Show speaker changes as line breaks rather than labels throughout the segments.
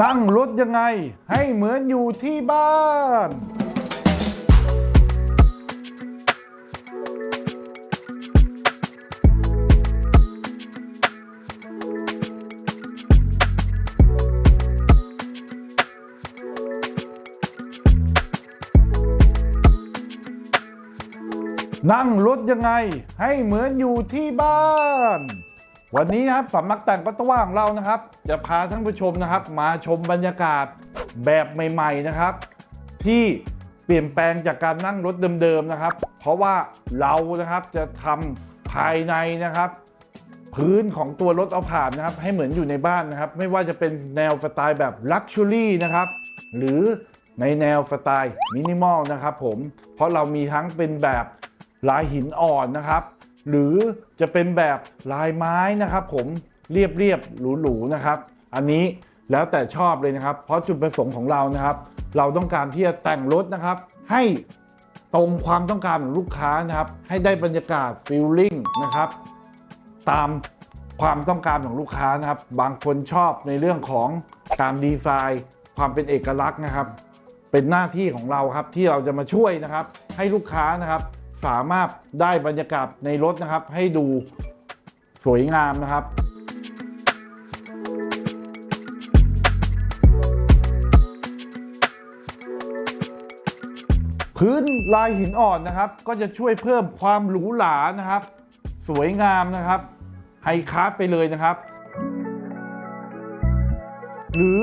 นั่งรถยังไงให้เหมือนอยู่ที่บ้าน นั่งรถยังไงให้เหมือนอยู่ที่บ้าน วันนี้ครับสำนักแต่งก็ตว่างเรานะครับ จะพาท่านผู้ชมนะครับ มาชมบรรยากาศแบบใหม่ ๆนะครับ ที่เปลี่ยนแปลงจากการนั่งรถเดิมๆนะครับ เพราะว่าเรานะครับจะทำภายในนะครับ พื้นของตัวรถเอาผ่านนะครับ ให้เหมือนอยู่ในบ้านนะครับ ไม่ว่าจะเป็นแนวสไตล์แบบลักชัวรี่นะครับ หรือในแนวสไตล์มินิมอลนะครับผมเพราะเรามีทั้งเป็นแบบลายหินอ่อนนะครับ หรือจะเป็นแบบลายไม้นะครับผมเรียบเรียบๆหรูๆนะครับ อันนี้แล้วแต่ชอบเลยนะครับ เพราะจุดประสงค์ของเรานะครับ เราต้องการที่จะแต่งรถนะครับ ให้ตรงความต้องการของลูกค้านะครับ ให้ได้บรรยากาศฟีลลิ่งนะครับ ตามความต้องการของลูกค้านะครับ บางคนชอบในเรื่องของการดีไซน์ ความเป็นเอกลักษณ์นะครับ เป็นหน้าที่ของเราครับที่เราจะมาช่วยนะครับ ให้ลูกค้านะครับ สามารถได้บรรยากาศในรถนะครับ ให้ดูสวยงามนะครับพื้นลายหินอ่อนนะครับ ก็จะช่วยเพิ่มความหรูหรานะครับ สวยงามนะครับไฮคลาสไปเลยนะครับ หรือ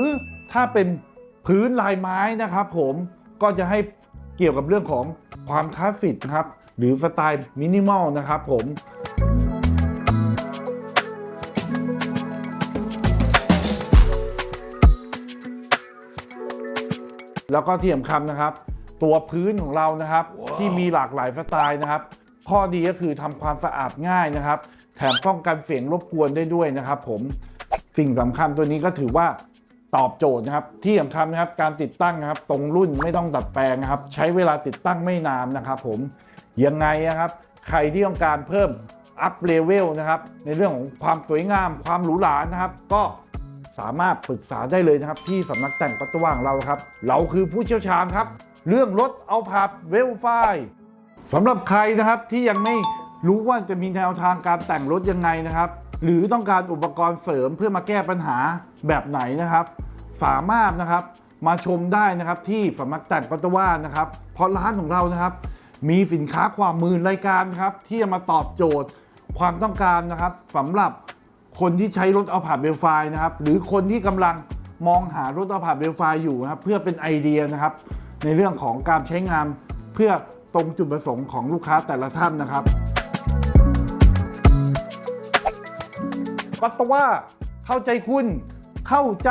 ถ้าเป็นพื้นลายไม้นะครับ ผมก็จะให้เกี่ยวกับเรื่องของความคลาสสิกนะครับ หรือสไตล์มินิมอลนะครับผมแล้วก็ที่สำคัญนะครับ ตัวพื้นของเรานะครับที่มีหลากหลายสไตล์นะครับ ข้อดีก็คือทำความสะอาดง่ายนะครับ แถมป้องกันเสียงรบกวนได้ด้วยนะครับ ผมสิ่งสำคัญตัวนี้ก็ถือว่าตอบโจทย์นะครับ ที่สำคัญนะครับการติดตั้งนะครับ ตรงรุ่นไม่ต้องดัดแปลงนะครับ ใช้เวลาติดตั้งไม่นานนะครับ ผม ยังไงนะครับใครที่ต้องการเพิ่มอัพเลเวลนะครับในเรื่องของความสวยงาม ความหรูหรานะครับ ก็สามารถปรึกษาได้เลยนะครับ ที่สำนักแต่งปัตตว่างเราครับ เราคือผู้เชี่ยวชาญครับ เรื่องรถเอาผาดเวลไฟสำหรับใครนะครับที่ยังไม่รู้ว่าจะมีแนวทางการแต่งรถยังไงนะครับ หรือต้องการอุปกรณ์เสริมเพื่อมาแก้ปัญหาแบบไหนนะครับ สามารถนะครับมาชมได้นะครับที่สำนักแต่งปัตตวานะครับเพราะร้านของเรานะครับ มีสินค้ากว่าหมื่นรายการครับที่จะมาตอบโจทย์ความต้องการนะครับสำหรับคนที่ใช้รถเอาผ่านเบลไฟนะครับ หรือคนที่กำลังมองหารถเอาผ่านเบลไฟอยู่นะครับเพื่อเป็นไอเดียนะครับ ในเรื่องของการใช้งานเพื่อตรงจุดประสงค์ของลูกค้าแต่ละท่านนะครับปัตตว่าเข้าใจคุณเข้าใจ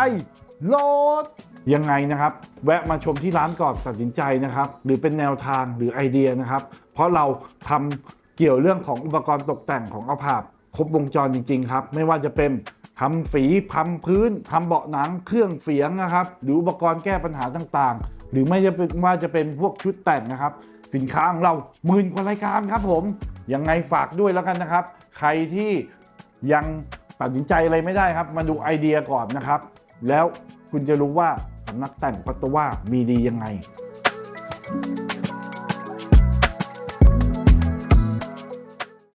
รถ ยังไงนะครับ แวะมาชมที่ร้านก่อนตัดสินใจนะครับ หรือเป็นแนวทางหรือไอเดียนะครับ เพราะเราทำเกี่ยวเรื่องของอุปกรณ์ตกแต่งของอาผาบครบวงจรจริง ๆ ครับ ไม่ว่าจะเป็นทำสีทำพื้นทำเบาะหนังเครื่องเสียงนะครับ หรืออุปกรณ์แก้ปัญหาต่างๆ หรือไม่จะเป็นว่าจะเป็นพวกชุดแต่งนะครับ สินค้าของเราหมื่นกว่ารายการครับผมยังไงฝากด้วยแล้วกันนะครับ ใครที่ยังตัดสินใจอะไรไม่ได้ครับ มาดูไอเดียก่อนนะครับ แล้วคุณจะรู้ว่าสำนักแต่งปัตตว่ามีดียังไง